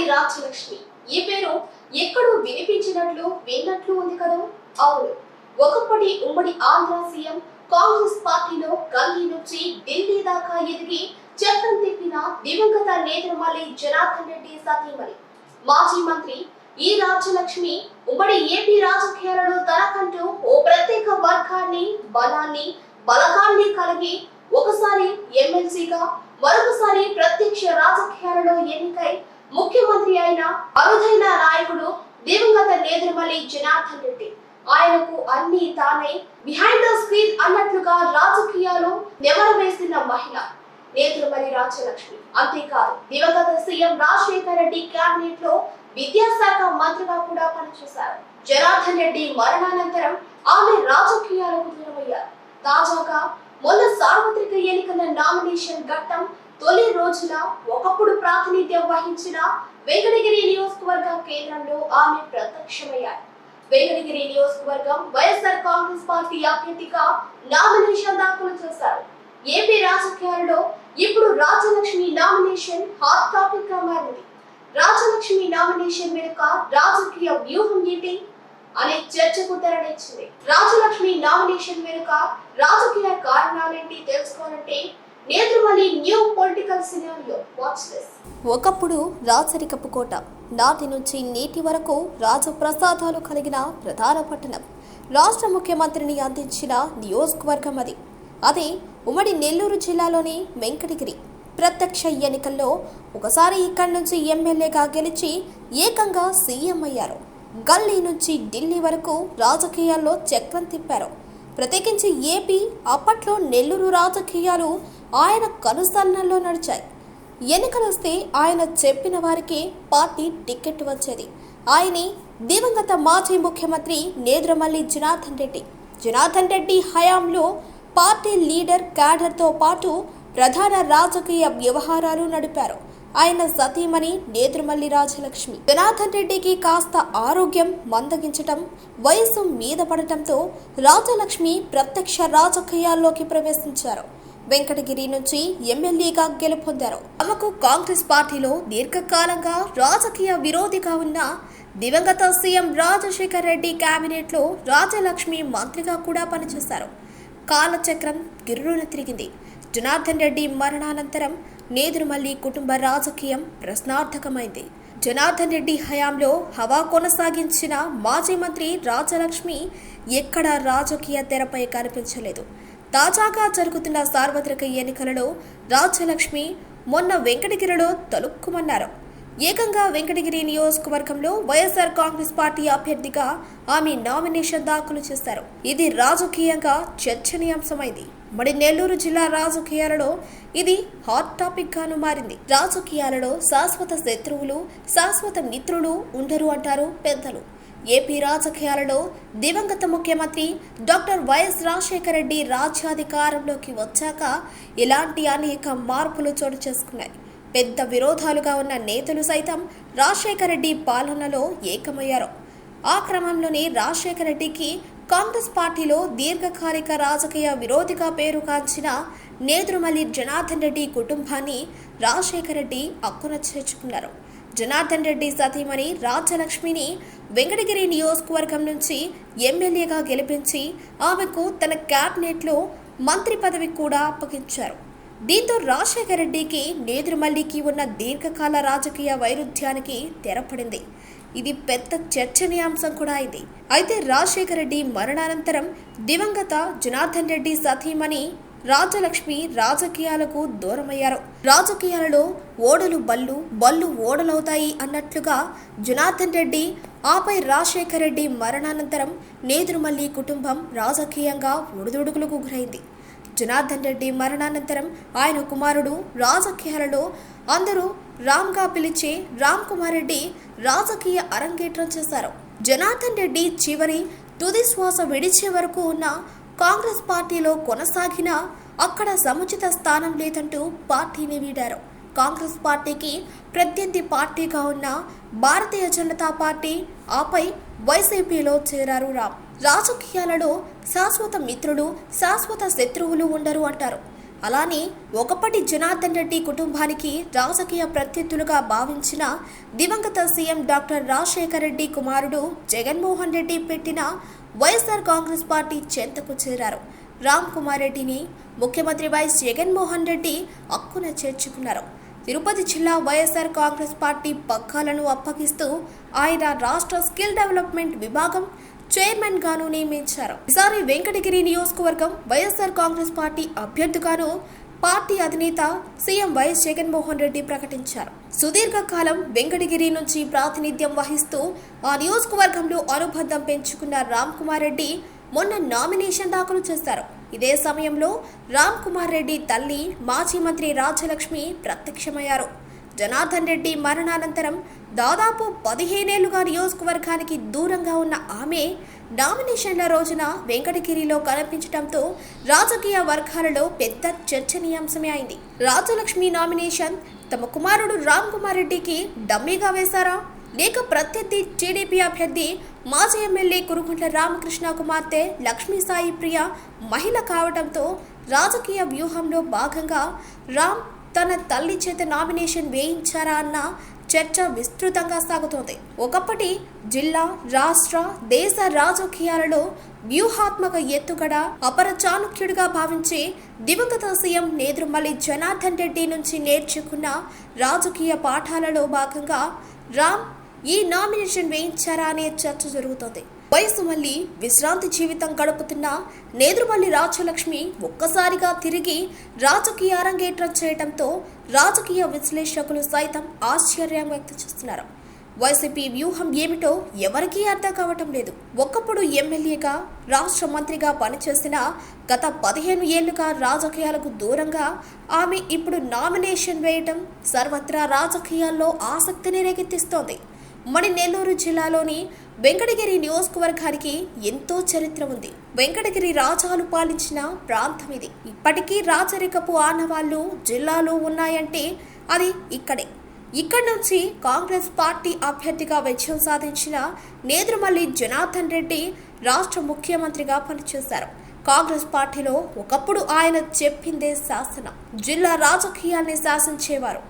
నేదురుమల్లి రాజ్యలక్ష్మి ఈ పేరు ఎక్కడో వినిపించినట్లు విన్నట్లు ఉంది కదా? అవును. ఒకప్పటి ఉమ్మడి ఆంధ్ర సీఎం కాంగ్రెస్ పార్టీలో గల్లీ నుంచి ఢిల్లీ దాకా ఎదిగి చట్టం తిప్పిన దివంగత నేత్రమల్లి జనార్దన్ రెడ్డి సతీమణి. మాజీ మంత్రి ఈ రాజ్యలక్ష్మి ఉమ్మడి ఏపీ రాజకీయాలలో తనకంటూ ఓ ప్రత్యేక వర్గాన్ని బలాన్ని బలగాన్ని కలిగి ఒకసారి ఎమ్మెల్సీగా మరొకసారి ప్రత్యక్ష రాజకీయాలలో ఎన్నికై ముఖ్యమంత్రి అయిన అరుదైన నాయకుడు దివంగత నేదురుమలి జనార్దన్ రెడ్డి. ఆయనకు అన్ని తానే బిహైండ్ ద స్క్రీన్ అన్నట్లుగా రాజకీయాలు నెమరు వేసిన మహిళ. నేదురుమల్లి రాజ్యలక్ష్మి అంతేకాదు దివంగత సీఎం రాజశేఖర రెడ్డి కేబినెట్లో విద్యాశాఖ మంత్రిగా కూడా పనిచేశారు. జనార్దన్ రెడ్డి మరణానంతరం ఆమె రాజకీయాలకు దూరమయ్యారు. తాజాగా మొన్న సార్వత్రిక ఎన్నికల నామినేషన్ ఘట్టం తొలి రోజున ఒకప్పుడు ప్రాతినిధ్యం వహించిన వెంకటగిరి నియోజకవర్గ కేంద్రంలో ఆమె ప్రత్యక్షమయ్యారు వెంకటగిరి నియోజకవర్గం వైఎస్ఆర్ కాంగ్రెస్ పార్టీ అభ్యర్థిగా నామినేషన్ దాఖలు చేశారు. ఏపీ రాజకీయాల్లో ఇప్పుడు రాజలక్ష్మి నామినేషన్ హాట్ టాపిక్గా మారింది. రాజలక్ష్మి నామినేషన్ వెనుక రాజకీయ వ్యూహం ఏంటి? అనే చర్చకు తెరనిచ్చింది రాజలక్ష్మి నామినేషన్ వెనుక రాజకీయ కారణాలేంటి తెలుసుకోవాలంటే new political scenario watch this ఒకప్పుడు రాచరికపు కోట నాటి నుంచి నేటి వరకు రాజప్రసాదాలు కలిగిన ప్రధాన పట్టణం. రాష్ట్ర ముఖ్యమంత్రిని అందించిన నియోజకవర్గం అది. అది ఉమ్మడి నెల్లూరు జిల్లాలోని వెంకటగిరి. ప్రత్యక్ష ఎన్నికల్లో ఒకసారి ఇక్కడి నుంచి ఎమ్మెల్యేగా గెలిచి ఏకంగా సీఎం అయ్యారు. గల్లీ నుంచి ఢిల్లీ వరకు రాజకీయాల్లో చక్రం తిప్పారు. ప్రత్యేకించి ఏపీ అప్పట్లో నెల్లూరు రాజకీయాలు ఆయన కనుసన్నల్లో నడిచాయి. ఎన్నికలు వస్తే ఆయన చెప్పిన వారికి పార్టీ టికెట్ వచ్చేది. ఆయనే దివంగత మాజీ ముఖ్యమంత్రి నేద్రమల్లి జనార్దన్ రెడ్డి. జనార్దన్ రెడ్డి హయాంలో పార్టీ లీడర్ క్యాడర్తో పాటు ప్రధాన రాజకీయ వ్యవహారాలు నడిపారు. ఆయన సతీమణి నేత్రమల్లి రాజలక్ష్మి. జనార్దన్ రెడ్డికి కాస్త ఆరోగ్యం మందగించటం వయసు మీద పడటంతో రాజలక్ష్మి ప్రత్యక్ష రాజకీయాల్లోకి ప్రవేశించారు. వెంకటగిరి నుంచి ఎమ్మెల్యేగా గెలుపొందారు. తమకు కాంగ్రెస్ పార్టీలో దీర్ఘకాలంగా రాజకీయ విరోధిగా ఉన్న దివంగత సీఎం రాజశేఖర్ రెడ్డి కేబినెట్లో రాజలక్ష్మి మంత్రిగా కూడా పనిచేశారు. కాలచక్రం గిర్రున తిరిగింది. జనార్దన్ రెడ్డి మరణానంతరం నేదురుమల్లి కుటుంబ రాజకీయం ప్రశ్నార్థకమైంది. జనార్దన్ రెడ్డి హయాంలో హవా కొనసాగించిన మాజీ మంత్రి రాజలక్ష్మి ఎక్కడా రాజకీయ తెరపై కనిపించలేదు. తాజాగా జరుగుతున్న సార్వత్రిక ఎన్నికలలో రాజలక్ష్మి మొన్న వెంకటగిరిలో తలుక్కుమన్నారు. ఏకంగా వెంకటగిరి నియోజకవర్గంలో వైఎస్ఆర్ కాంగ్రెస్ పార్టీ అభ్యర్థిగా ఆమె నామినేషన్ దాఖలు చేశారు. ఇది రాజకీయంగా చర్చనీయాంశమైంది. మరి నెల్లూరు జిల్లా రాజకీయాలలో ఇది హాట్ టాపిక్ గాను మారింది. రాజకీయాలలో శాశ్వత శత్రువులు శాశ్వత మిత్రులు ఉండరు అంటారు పెద్దలు. ఏపీ రాజకీయాలలో దివంగత ముఖ్యమంత్రి doctor Y S Rajasekhara Reddy రాజ్యాధికారంలోకి వచ్చాక ఇలాంటి అనేక మార్పులు చోటు చేసుకున్నాయి. పెద్ద విరోధాలుగా ఉన్న నేతలు సైతం రాజశేఖర రెడ్డి పాలనలో ఏకమయ్యారు. ఆ క్రమంలోనే రాజశేఖర రెడ్డికి కాంగ్రెస్ పార్టీలో దీర్ఘకాలిక రాజకీయ విరోధిగా పేరుగాంచిన నేదురుమల్లి జనార్దన్ రెడ్డి కుటుంబాన్ని రాజశేఖర రెడ్డి అక్కున చేర్చుకున్నారు. జనార్దన్ రెడ్డి సతీమణి రాజ్యలక్ష్మిని వెంకటగిరి నియోజకవర్గం నుంచి ఎమ్మెల్యేగా గెలిపించి ఆమెకు తన క్యాబినెట్లో మంత్రి పదవి కూడా అప్పగించారు. దీంతో రాజశేఖర రెడ్డికి నేదురుమల్లికి ఉన్న దీర్ఘకాల రాజకీయ వైరుధ్యానికి తెరపడింది. ఇది పెద్ద చర్చనీయాంశం కూడా అయింది అయితే రాజశేఖర రెడ్డి మరణానంతరం దివంగత జనార్దన్ రెడ్డి సతీమణి రాజలక్ష్మి రాజకీయాలకు దూరమయ్యారు. రాజకీయాలలో ఓడలు బళ్ళు బళ్ళు ఓడలవుతాయి అన్నట్లుగా జనార్దన్ రెడ్డి ఆపై రాజశేఖర రెడ్డి మరణానంతరం నేదురుమల్లి కుటుంబం రాజకీయంగా ఒడిదుడుకులకు గురైంది. జనార్దన్ రెడ్డి మరణానంతరం ఆయన కుమారుడు రాజకీయాలలో అందరూ రామ్గా పిలిచే రామ్ కుమార్ రెడ్డి రాజకీయ అరంగేట్రం చేశారు. జనార్దన్ రెడ్డి చివరి తుది శ్వాస విడిచే వరకు ఉన్న కాంగ్రెస్ పార్టీలో కొనసాగినా అక్కడ సముచిత స్థానం లేదంటూ పార్టీని వీడారు. కాంగ్రెస్ పార్టీకి ప్రత్యర్థి పార్టీగా ఉన్న భారతీయ జనతా పార్టీ ఆపై వైసీపీలో చేరారు రామ్. రాజకీయాలలో శాశ్వత మిత్రుడు శాశ్వత శత్రువులు ఉండరు అంటారు. అలానే ఒకప్పటి జనార్దన్ రెడ్డి కుటుంబానికి రాజకీయ ప్రత్యర్థులుగా భావించిన దివంగత సీఎం డాక్టర్ రాజశేఖర్ రెడ్డి కుమారుడు జగన్మోహన్ రెడ్డి పెట్టిన వైఎస్ఆర్ కాంగ్రెస్ పార్టీ చెంతకు చేరారు. రామ్ కుమార్ రెడ్డిని ముఖ్యమంత్రి వైఎస్ జగన్మోహన్ రెడ్డి హక్కున చేర్చుకున్నారు. తిరుపతి జిల్లా వైఎస్ఆర్ కాంగ్రెస్ పార్టీ పక్కాలను అప్పగిస్తూ ఆయన రాష్ట్ర స్కిల్ డెవలప్మెంట్ విభాగం చైర్మన్ గాను నియమించారు. ఈసారి వెంకటగిరి నియోజకవర్గం వైఎస్ఆర్ కాంగ్రెస్ పార్టీ అభ్యర్థిగాను పార్టీ అధినేత సీఎం వైఎస్ జగన్మోహన్ రెడ్డి ప్రకటించారు. సుదీర్ఘకాలం వెంకటగిరి నుంచి ప్రాతినిధ్యం వహిస్తూ ఆ నియోజకవర్గంలో అనుబంధం పెంచుకున్న రామ్ కుమార్ రెడ్డి మొన్న నామినేషన్ దాఖలు చేశారు. ఇదే సమయంలో రామ్ కుమార్ రెడ్డి తల్లి మాజీ మంత్రి రాజలక్ష్మి ప్రత్యక్షమయ్యారు. జనార్దన్ రెడ్డి మరణానంతరం దాదాపు పదిహేనేళ్ళుగా నియోజకవర్గానికి దూరంగా ఉన్న ఆమె నామినేషన్ల రోజున వెంకటగిరిలో కనిపించడంతో రాజకీయ వర్గాలలో పెద్ద చర్చనీయాంశమే అయింది. రాజలక్ష్మి నామినేషన్ తమ కుమారుడు రామ్ కుమార్ రెడ్డికి డమ్మీగా వేశారా? లేక ప్రత్యర్థి టీడీపీ అభ్యర్థి మాజీ ఎమ్మెల్యే కురుగుంట్ల రామకృష్ణ కుమార్తె లక్ష్మీ సాయి ప్రియ మహిళ కావడంతో రాజకీయ వ్యూహంలో భాగంగా రామ్ తన తల్లి చేత నామినేషన్ వేయించారా అన్న చర్చ విస్తృతంగా సాగుతోంది. ఒకప్పటి జిల్లా రాష్ట్ర దేశ రాజకీయాలలో వ్యూహాత్మక ఎత్తుగడ అపర చాణుక్యుడిగా భావించే దివంగత సీఎం నేదురుమల్లి జనార్దన్ రెడ్డి నుంచి నేర్చుకున్న రాజకీయ పాఠాలలో భాగంగా రామ్ ఈ నామినేషన్ వేయించారా అనే చర్చ జరుగుతోంది. వయసు మళ్ళీ విశ్రాంతి జీవితం గడుపుతున్న నేదురుమల్లి రాజ్యలక్ష్మి ఒక్కసారిగా తిరిగి రాజకీయ అరంగేట్రం చేయడంతో రాజకీయ విశ్లేషకులు సైతం ఆశ్చర్యం వ్యక్తం చేస్తున్నారు. వైసీపీ వ్యూహం ఏమిటో ఎవరికీ అర్థం కావటం లేదు. ఒకప్పుడు ఎమ్మెల్యేగా రాష్ట్ర మంత్రిగా పనిచేసిన గత పదిహేను ఏళ్ళుగా రాజకీయాలకు దూరంగా ఆమె ఇప్పుడు నామినేషన్ వేయటం సర్వత్రా రాజకీయాల్లో ఆసక్తిని రేకెత్తిస్తోంది. మరి నెల్లూరు జిల్లాలోని వెంకటగిరి నియోజకవర్గానికి ఎంతో చరిత్ర ఉంది. వెంకటగిరి రాజాలు పాలించిన ప్రాంతం ఇది. ఇప్పటికీ రాజరికపు ఆనవాళ్ళు జిల్లాలో ఉన్నాయంటే అది ఇక్కడే. ఇక్కడి నుంచి కాంగ్రెస్ పార్టీ అభ్యర్థిగా విజయం సాధించిన నేదురుమల్లి జనార్దన్ రెడ్డి రాష్ట్ర ముఖ్యమంత్రిగా పనిచేశారు. కాంగ్రెస్ పార్టీలో ఒకప్పుడు ఆయన చెప్పిందే శాసనం. జిల్లా రాజకీయాల్ని శాసించేవారు.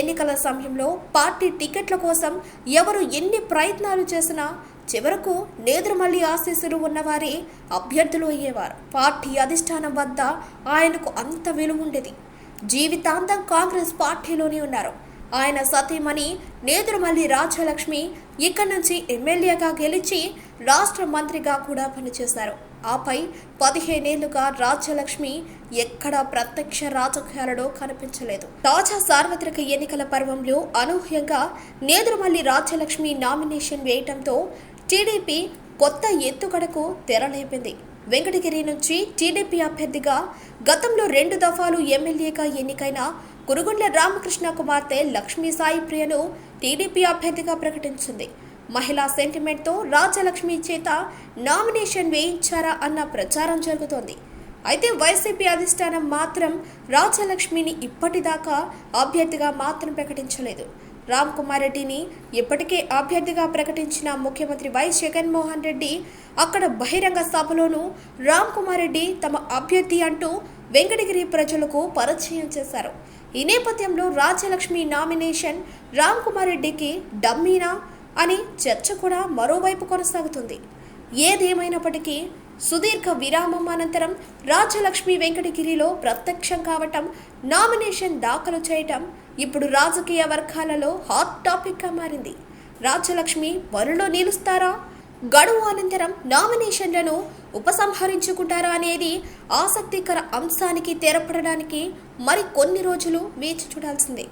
ఎన్నికల సమయంలో పార్టీ టికెట్ల కోసం ఎవరు ఎన్ని ప్రయత్నాలు చేసినా చివరకు నేదురుమల్లి ఆశీస్సులు ఉన్నవారే అభ్యర్థులు అయ్యేవారు. పార్టీ అధిష్టానం వద్ద ఆయనకు అంత విలువ ఉండేది జీవితాంతం కాంగ్రెస్ పార్టీలోనే ఉన్నారు. ఆయన సతీమణి నేదురుమల్లి రాజ్యలక్ష్మి ఇక్కడి నుంచి ఎమ్మెల్యేగా గెలిచి రాష్ట్ర మంత్రిగా కూడా పనిచేశారు. ఆపై పదిహేనేళ్ళుగా రాజ్యలక్ష్మి ఎక్కడా ప్రత్యక్ష రాజకీయాలలో కనిపించలేదు. తాజా సార్వత్రిక ఎన్నికల పర్వంలో అనూహ్యంగా నేదురుమల్లి రాజ్యలక్ష్మి నామినేషన్ వేయటంతో టీడీపీ కొత్త ఎత్తుగడకు తెరలేపింది. వెంకటగిరి నుంచి టీడీపీ అభ్యర్థిగా గతంలో రెండు దఫాలు ఎమ్మెల్యేగా ఎన్నికైన కురుగుండ్ల రామకృష్ణ కుమార్తె లక్ష్మీ సాయి ప్రియను టీడీపీ అభ్యర్థిగా ప్రకటించింది. మహిళా సెంటిమెంట్తో రాజలక్ష్మి చేత నామినేషన్ వేయించారా అన్న ప్రచారం జరుగుతోంది. అయితే వైసీపీ అధిష్టానం మాత్రం రాజలక్ష్మిని ఇప్పటిదాకా అభ్యర్థిగా మాత్రం ప్రకటించలేదు. రామ్ కుమార్ రెడ్డిని ఇప్పటికే అభ్యర్థిగా ప్రకటించిన ముఖ్యమంత్రి వైఎస్ జగన్మోహన్ రెడ్డి అక్కడ బహిరంగ సభలోనూ రామ్ కుమార్ రెడ్డి తమ అభ్యర్థి అంటూ వెంకటగిరి ప్రజలకు పరిచయం చేశారు. ఈ నేపథ్యంలో రాజ్యలక్ష్మి నామినేషన్ రామ్ కుమార్ రెడ్డికి డమ్మీనా అని చర్చ కూడా మరోవైపు కొనసాగుతుంది. ఏదేమైనప్పటికీ సుదీర్ఘ విరామం అనంతరం రాజ్యలక్ష్మి వెంకటగిరిలో ప్రత్యక్షం కావటం నామినేషన్ దాఖలు చేయటం ఇప్పుడు రాజకీయ వర్గాలలో హాట్ టాపిక్గా మారింది. రాజ్యలక్ష్మి బరిలో నిలుస్తారా? గడువు అనంతరం నామినేషన్లను ఉపసంహరించుకుంటారా అనేది ఆసక్తికర అంశానికి తెరపడడానికి మరి కొన్ని రోజులు వేచి చూడాల్సిందే.